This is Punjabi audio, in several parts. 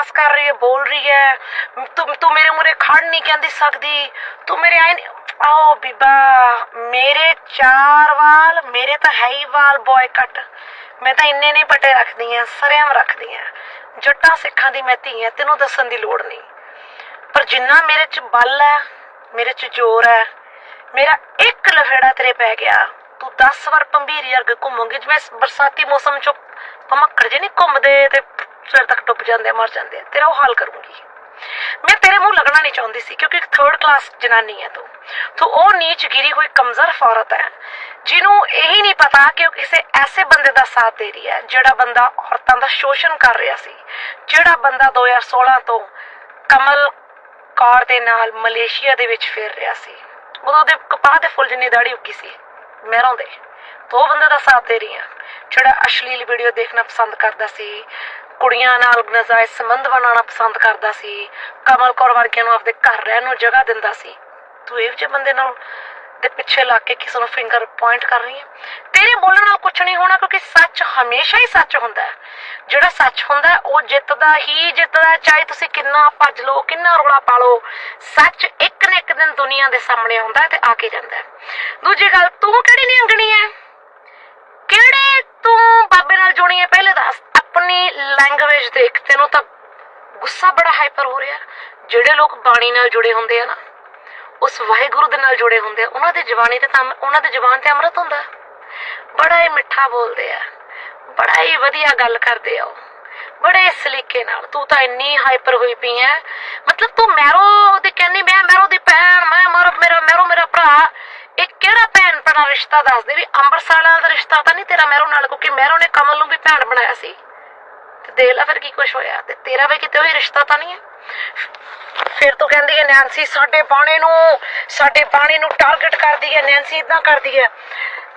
ਬਕਵਾਸ ਕਰ ਰਹੀ ਹੈ, ਬੋਲ ਰਹੀ ਹੈ। ਤੂੰ ਤੂੰ ਮੇਰੇ ਮੂਰੇ ਖੜ ਨਹੀਂ ਕਹਿੰਦੀ ਸਕਦੀ। ਤੂੰ ਮੇਰੇ ਆਈ ਆਓ ਬੀਬਾ, ਮੇਰੇ ਚਾਰ ਵਾਲ, ਮੇਰੇ ਤਾਂ ਹੈ ਹੀ ਵਾਲ ਬॉय ਕੱਟ ਮੈਂ ਤਾਂ ਇੰਨੇ ਨਹੀਂ ਪਟੇ ਰੱਖਦੀ ਆ ਸਰਿਆਮ ਰੱਖਦੀ ਆ ਜੱਟਾਂ ਸਿੱਖਾਂ ਦੀ ਮੈਂ ਧੀ ਆ ਤੈਨੂੰ ਦੱਸਣ ਦੀ ਲੋੜ ਨਹੀਂ। ਪਰ ਜਿੰਨਾ ਮੇਰੇ ਚ ਬਲ ਹੈ, ਮੇਰੇ ਚ ਜ਼ੋਰ ਹੈ, ਮੇਰਾ ਇੱਕ ਲਫੇੜਾ ਤੇਰੇ ਪੈ ਗਿਆ। ਤੂੰ 10 ਵਾਰ ਪੰਬੀਰੀ ਅਰਗ ਘੁੰਮੋਗੇ, ਜਿਵੇਂ ਬਰਸਾਤੀ ਮੌਸਮ ਚ ਭਮੱਕੜ ਜੇ ਨਹੀਂ ਘੁੰਮਦੇ ਤੇ ਸਿਰ ਤੱਕ ਡੁੱਬ ਜਾਂਦੇ ਆ, ਮਰ ਜਾਂਦੇ ਆ। ਤੇਰਾ ਉਹ ਹਾਲ ਕਰੂੰਗੀ। ਮੈਂ ਤੇਰੇ ਮੂੰਹ ਲੱਗਣਾ ਨਹੀਂ ਚਾਹੁੰਦੀ ਸੀ ਕਿਉਂਕਿ ਇੱਕ ਥਰਡ ਕਲਾਸ ਜਨਾਨੀ ਹੈ ਤੂੰ। ਤੂੰ ਉਹ ਨੀਚ ਗਿਰੀ ਹੋਈ ਕਮਜ਼ੋਰ ਔਰਤ ਹੈ ਜਿਹਨੂੰ ਇਹੀ ਨਹੀਂ ਪਤਾ ਕਿ ਉਹ ਕਿਸੇ ਐਸੇ ਬੰਦੇ ਦਾ ਸਾਥ ਦੇ ਰਹੀ ਹੈ ਜਿਹੜਾ ਬੰਦਾ ਔਰਤਾਂ ਦਾ ਸ਼ੋਸ਼ਣ ਕਰ ਰਿਹਾ ਸੀ ਜਿਹੜਾ ਬੰਦਾ 2016 ਤੋਂ ਕਮਲ ਕੌਰ ਦੇ ਨਾਲ ਮਲੇਸ਼ੀਆ ਦੇ ਵਿੱਚ ਫੇਰ ਰਿਹਾ ਸੀ। ਉਦੋਂ ਦੇ ਕਪਾਹ ਦੇ ਫੁੱਲ ਜਿੰਨੀ ਦਾੜੀ ਉੱਗੀ ਸੀ ਮਹਿਰੋਂ ਦੇ ਤੋ ਬੰਦੇ ਦਾ ਸਾਥ ਦੇ ਰਹੀ ਆ ਜਿਹੜਾ ਅਸ਼ਲੀਲ ਵੀਡੀਓ ਦੇਖਣਾ ਪਸੰਦ ਕਰਦਾ ਸੀ ਕੁੜੀਆਂ ਨਾਲ ਨਜਾਇਜ਼ ਸੰਬੰਧ ਬਣਾਉਣਾ ਪਸੰਦ ਕਰਦਾ ਸੀ। ਕਮਲ ਕੌਰ ਵਰਗਿਆਂ ਨੂੰ ਆਪਦੇ ਘਰ ਰਹਿਣ ਨੂੰ ਜਗ੍ਹਾ ਦਿੰਦਾ ਸੀ। ਤੂੰ ਇਹ ਜਿਹੇ ਬੰਦੇ ਨਾਲ ਦੇ ਪਿੱਛੇ ਲੱਗ ਕੇ ਕਿਸੇ ਨੂੰ ਫਿੰਗਰ ਪੁਆਇੰਟ ਕਰ ਰਹੀ ਹੈ? ਤੇਰੇ ਬੋਲਣ ਨਾਲ ਕੁਝ ਨਹੀਂ ਹੋਣਾ ਕਿਉਂਕਿ ਸੱਚ ਹਮੇਸ਼ਾ ਹੀ ਸੱਚ ਹੁੰਦਾ ਹੈ। ਜਿਹੜਾ ਸੱਚ ਹੁੰਦਾ ਉਹ ਜਿੱਤਦਾ ਹੀ ਜਿੱਤਦਾ ਚਾਹੇ ਤੁਸੀਂ ਕਿੰਨਾ ਭੱਜ ਲਓ, ਕਿੰਨਾ ਰੋਲਾ ਪਾ ਲਓ। ਸੱਚ ਇੱਕ ਨਾ ਇੱਕ ਦਿਨ ਦੁਨੀਆ ਦੇ ਸਾਹਮਣੇ ਆਉਂਦਾ ਤੇ ਆ ਕੇ ਜਾਂਦਾ ਦੂਜੀ ਗੱਲ, ਤੂੰ ਕਿਹੜੀ ਨਿਹੰਗਣੀ ਹੈ? ਕਿਹੜੇ ਤੂੰ ਬਾਬੇ ਨਾਲ ਜੁੜੀ ਹੈ? ਪਹਿਲੇ ਦੱਸ। ਆਪਣੀ ਲੈਂਗੁਏਜ ਦੇਖ ਤੈਨੂੰ ਤਾਂ ਗੁੱਸਾ ਬੜਾ ਹਾਈਪਰ ਹੋ ਰਿਹਾ। ਜਿਹੜੇ ਲੋਕ ਬਾਣੀ ਨਾਲ ਜੁੜੇ ਹੁੰਦੇ ਆ ਨਾ, ਉਸ ਵਾਹਿਗੁਰੂ ਦੇ ਨਾਲ ਜੁੜੇ ਹੁੰਦੇ ਆ, ਉਹਨਾਂ ਦੀ ਜ਼ਬਾਨੀ ਤੇ ਤਾਂ ਉਹਨਾਂ ਦੀ ਜ਼ਬਾਨ ਤੇ ਅੰਮ੍ਰਿਤ ਹੁੰਦਾ। ਬੜਾ ਹੀ ਮਿੱਠਾ ਬੋਲਦੇ ਆ, ਬੜਾ ਹੀ ਵਧੀਆ ਗੱਲ ਕਰਦੇ ਆ ਬੜੇ ਸਲੀਕੇ ਨਾਲ, ਤੂੰ ਤਾਂ ਇੰਨੀ ਹਾਈਪਰ ਹੋਈ ਪਈ ਐ। ਮਤਲਬ ਤੂੰ ਮੈਰੋ ਦੇ ਕਹਿੰਦੀ, ਮੈਂ ਮੈਰੋ ਦੀ ਭੈਣ, ਮੈਂ ਮਰ ਮੇਰਾ, ਮੈਰੋ ਮੇਰਾ ਭਰਾ। ਇਹ ਕਿਹੜਾ ਭੈਣ ਭਰਾ ਰਿਸ਼ਤਾ ਦੱਸਦੇ ਵੀ ਅੰਮ੍ਰਿਤਸਰ ਵਾਲਿਆਂ ਦਾ ਰਿਸ਼ਤਾ ਤਾਂ ਨਹੀਂ ਤੇਰਾ ਮੈਰੋ ਨਾਲ, ਕਿਉਂਕਿ ਮੈਰੋ ਨੇ ਕਮਲ ਨੂੰ ਵੀ ਭੈਣ ਬਣਾਇਆ ਸੀ। ਤੇ ਦੇਖ ਲੈ ਫਿਰ ਕੀ ਕੁਛ ਹੋਇਆ? ਤੇ ਤੇਰਾ ਵੀ ਕਿਤੇ ਹੋਈ ਰਿਸ਼ਤਾ ਤਾਂ ਨਹੀਂ ਹੈ? ਫਿਰ ਤੂੰ ਕਹਿੰਦੀ ਹੈ ਨੈਂਸੀ ਸਾਡੇ ਬਾਣੇ ਨੂੰ, ਸਾਡੇ ਬਾਣੇ ਨੂੰ ਟਾਰਗੇਟ ਕਰਦੀ ਹੈ ਨੈਂਸੀ ਇਦਾਂ ਕਰਦੀ ਹੈ।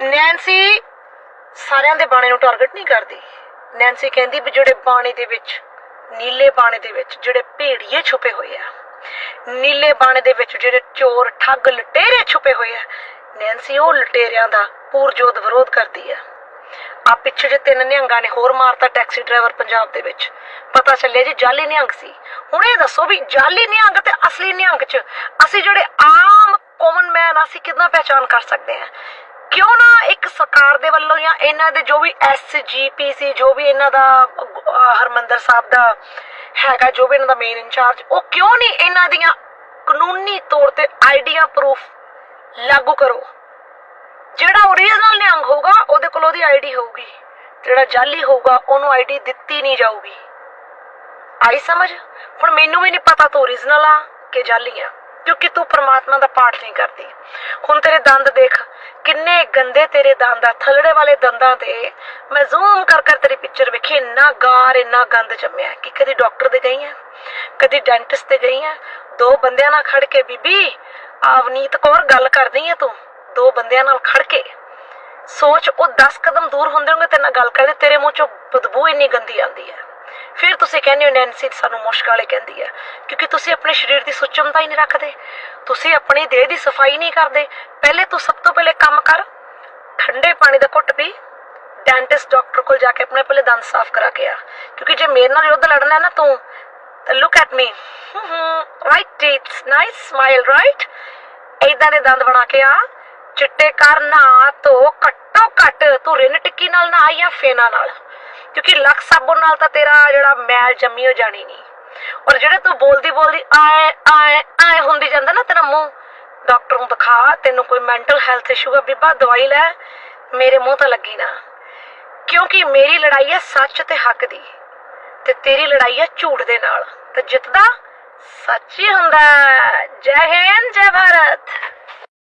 ਨੈਂਸੀ ਸਾਰਿਆਂ ਦੇ ਬਾਣੇ ਨੂੰ ਟਾਰਗੇਟ ਨਹੀਂ ਕਰਦੀ। ਨੈਂਸੀ ਕਹਿੰਦੀ ਵੀ ਜਿਹੜੇ ਬਾਣੇ ਦੇ ਵਿੱਚ, ਨੀਲੇ ਬਾਣੇ ਦੇ ਵਿੱਚ ਜਿਹੜੇ ਭੇੜੀਏ ਛੁਪੇ ਹੋਏ ਆ, ਨੀਲੇ ਬਾਣੇ ਦੇ ਵਿੱਚ ਜਿਹੜੇ ਚੋਰ ਠੱਗ ਲਟੇਰੇ ਛੁਪੇ ਹੋਏ ਆ ਨੈਂਸੀ ਉਹ ਲਟੇਰਿਆਂ ਦਾ ਪੂਰਜੋਤ ਵਿਰੋਧ ਕਰਦੀ ਆ। ਆ ਪਿੱਛੇ ਜੇ ਤਿੰਨ ਨਿਹੰਗਾਂ ਨੇ ਹੋਰ ਮਾਰਤਾ ਟੈਕਸੀ ਡਰਾਈਵਰ ਪੰਜਾਬ ਦੇ ਵਿੱਚ। ਪਤਾ ਚੱਲਿਆ ਜੀ ਜਾਲੀ ਨਿਹੰਗ ਸੀ। ਹੁਣ ਇਹ ਦੱਸੋ ਵੀ ਜਾਲੀ ਨਿਹੰਗ ਤੇ ਅਸਲੀ ਨਿਹੰਗ ਚ ਅਸੀਂ ਜਿਹੜੇ ਆਮ ਕਾਮਨ ਮੈਨ ਅਸੀਂ ਕਿਦਾਂ ਪਹਿਚਾਨ ਕਰ ਸਕਦੇ ਹਾਂ? ਕਿਉਂ ਨਾ ਇੱਕ ਸਰਕਾਰ ਦੇ ਵੱਲੋਂ ਜਾਂ ਇਹਨਾਂ ਦੇ ਜੋ ਵੀ ਐਸਜੀਪੀਸੀ ਜੋ ਵੀ ਇਹਨਾਂ ਦਾ ਹਰਮੰਦਰ ਸਾਹਿਬ ਦਾ ਹੈਗਾ, ਜੋ ਵੀ ਇਹਨਾਂ ਦਾ ਮੇਨ ਇੰਚਾਰਜ ਉਹ ਕਿਉਂ ਨਹੀਂ ਇਹਨਾਂ ਦੀਆਂ ਕਾਨੂੰਨੀ ਤੌਰ ਤੇ ਆਈਡੀਆਂ ਪ੍ਰੂਫ ਲਾਗੂ ਕਰੋ? ਜਿਹੜਾ ਓਰੀਜਨਲ ਨਿਹੰਗ ਹੋਊਗਾ, ਉਹਦੇ ਕੋਲ ਉਹਦੀ ਆਈਡੀ ਹੋਊਗੀ। ਜਿਹੜਾ ਜਾਲੀ ਹੋਊਗਾ, ਉਹਨੂੰ ਆਈਡੀ ਦਿੱਤੀ ਨਹੀਂ ਜਾਊਗੀ। ਆਈ ਸਮਝ? ਹੁਣ ਮੈਨੂੰ ਵੀ ਨਹੀਂ ਪਤਾ ਤੂੰ ਓਰੀਜਨਲ ਆ ਕਿ ਜਾਲੀ ਆ, ਕਿਉਂਕਿ ਤੂੰ ਪ੍ਰਮਾਤਮਾ ਦਾ ਪਾਠ ਨਹੀਂ ਕਰਦੀ। ਹੁਣ ਤੇਰੇ ਦੰਦ ਦੇਖ, ਕਿੰਨੇ ਗੰਦੇ ਤੇਰੇ ਦੰਦ ਆ, ਥਲੜੇ ਵਾਲੇ ਦੰਦਾਂ ਤੇ। ਮੈਂ ਜ਼ੂਮ ਕਰ ਕਰ ਤੇਰੀ ਪਿਕਚਰ ਵੇਖੀ, ਇੰਨਾ ਗਾਰ, ਇੰਨਾ ਗੰਦ ਜੰਮਿਆ ਕਿ ਕਦੀ ਡਾਕਟਰ ਦੇ ਗਈ ਆ ਕਦੀ ਡੈਂਟਿਸਟ ਤੇ ਗਈ ਆ ਦੋ ਬੰਦਿਆਂ ਨਾਲ ਖੜ ਕੇ ਬੀਬੀ, ਆਵਨੀਤ ਕੌਰ ਗੱਲ ਕਰਦੀ ਆ ਤੂੰ। ਦੋ ਬੰਦਿਆਂ ਨਾਲ ਖੜ ਕੇ ਸੋਚ ਉਹ 10 ਕਦਮ ਦੂਰ ਹੁੰਦੇ ਹੋਣਗੇ ਤੇਰੇ ਨਾਲ ਗੱਲ ਕਰਦੇ ਤੇਰੇ ਮੂੰਹ ਚੋਂ ਬਦਬੂ ਇੰਨੀ ਗੰਦੀ ਆਉਂਦੀ ਹੈ। ਫਿਰ ਤੁਸੀਂ ਕਹਿੰਦੇ ਹੋ ਨੈਂਸੀ ਸਾਨੂੰ ਮੁਸ਼ਕ ਵਾਲੇ ਕਹਿੰਦੀ ਹੈ। ਕਿਉਂਕਿ ਤੁਸੀਂ ਆਪਣੇ ਸਰੀਰ ਦੀ ਸੁਚਮਤਾ ਹੀ ਨਹੀਂ ਰੱਖਦੇ। ਤੁਸੀਂ ਆਪਣੀ ਦੇਹ ਦੀ ਸਫ਼ਾਈ ਨਹੀਂ ਕਰਦੇ। ਪਹਿਲੇ ਤੂੰ ਸਭ ਤੋਂ ਪਹਿਲੇ ਕੰਮ ਕਰ। ਠੰਡੇ ਪਾਣੀ ਦਾ ਘੁੱਟ ਪੀ। ਡੈਂਟਿਸਟ ਡਾਕਟਰ ਕੋਲ ਜਾ ਕੇ ਆਪਣੇ ਪਹਿਲੇ ਦੰਦ ਸਾਫ਼ ਕਰਾ ਕੇ ਆ। ਕਿਉਂਕਿ ਜੇ ਮੇਰੇ ਨਾਲ ਯੁੱਧ ਲੜਨਾ ਹੈ ਨਾ ਤੂੰ, ਤਾਂ look at me right teeths nice smile right ਇਦਾਂ ਦੇ ਦੰਦ ਬਣਾ ਕੇ ਆ। ਚਿੱਟੇ ਕਰ ਨਾ ਤੋ ਘੱਟੋ ਘੱਟ ਤੂੰ ਰਿਨ ਟਿੱਕੀ ਨਾਲ ਨਾ ਜਾਂ ਫੇਨਾ ਨਾਲ। ਕਿਉਂਕਿ ਲੱਖ ਸਾਬੁਨ ਨਾਲ ਤਾਂ ਤੇਰਾ ਜਿਹੜਾ ਮੈਲ ਜੰਮੀ ਹੋ ਜਾਣੀ ਨਹੀਂ। ਔਰ ਜਿਹੜੇ ਤੂੰ ਬੋਲਦੀ ਬੋਲਦੀ ਆਏ ਆਏ ਆਏ ਹੁੰਦੀ ਜਾਂਦਾ ਨਾ ਤੇਰਾ ਮੂੰਹ, ਡਾਕਟਰ ਨੂੰ ਦਿਖਾ, ਤੈਨੂੰ ਕੋਈ ਮੈਂਟਲ ਹੈਲਥ ਇਸ਼ੂ ਆ ਬੀਬਾ, ਦਵਾਈ ਲੈ, ਮੇਰੇ ਮੂੰਹ ਤਾਂ ਲੱਗੀ ਨਾ। ਕਿਉਂਕਿ ਮੇਰੀ ਲੜਾਈ ਹੈ ਸੱਚ ਤੇ ਹੱਕ ਦੀ, ਤੇ ਤੇਰੀ ਲੜਾਈ ਹੈ ਝੂਠ ਦੇ ਨਾਲ। ਤੇ ਜਿੱਤਦਾ ਸੱਚ ਹੀ। ਹੁੰਦਾ ਜੈ ਹਿੰਦ, ਜੈ ਭਾਰਤ।